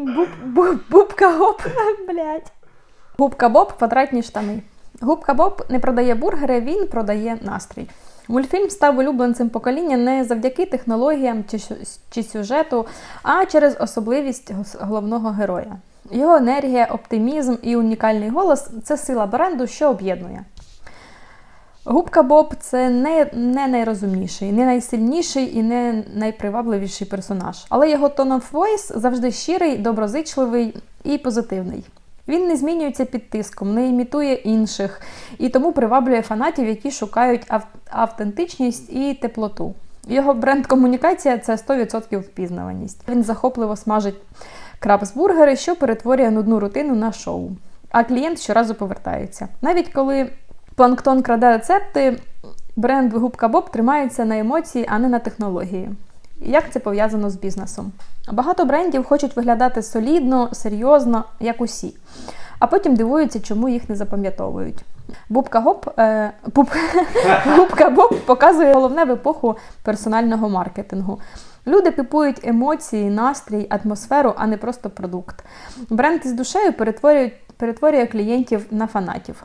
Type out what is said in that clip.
Буб, буб, бубка Боб, блядь. Губка Боб квадратні штани. Губка Боб не продає бургери, він продає настрій. Мультфільм став улюбленцем покоління не завдяки технологіям чи, чи сюжету, а через особливість головного героя. Його енергія, оптимізм і унікальний голос це сила бренду, що об'єднує. Губка Боб це не, не найрозумніший, не найсильніший і не найпривабливіший персонаж. Але його tone of voice завжди щирий, доброзичливий і позитивний. Він не змінюється під тиском, не імітує інших і тому приваблює фанатів, які шукають ав- автентичність і теплоту. Його бренд-комунікація це 100% впізнаваність. Він захопливо смажить крабсбургери, що перетворює нудну рутину на шоу. А клієнт щоразу повертається. Навіть коли планктон краде рецепти, бренд Губка Боб тримається на емоції, а не на технології. Як це пов'язано з бізнесом? Багато брендів хочуть виглядати солідно, серйозно, як усі, а потім дивуються, чому їх не запам'ятовують. Бубка е, Боб показує головне в епоху персонального маркетингу. Люди купують емоції, настрій, атмосферу, а не просто продукт. Бренд із душею перетворює клієнтів на фанатів.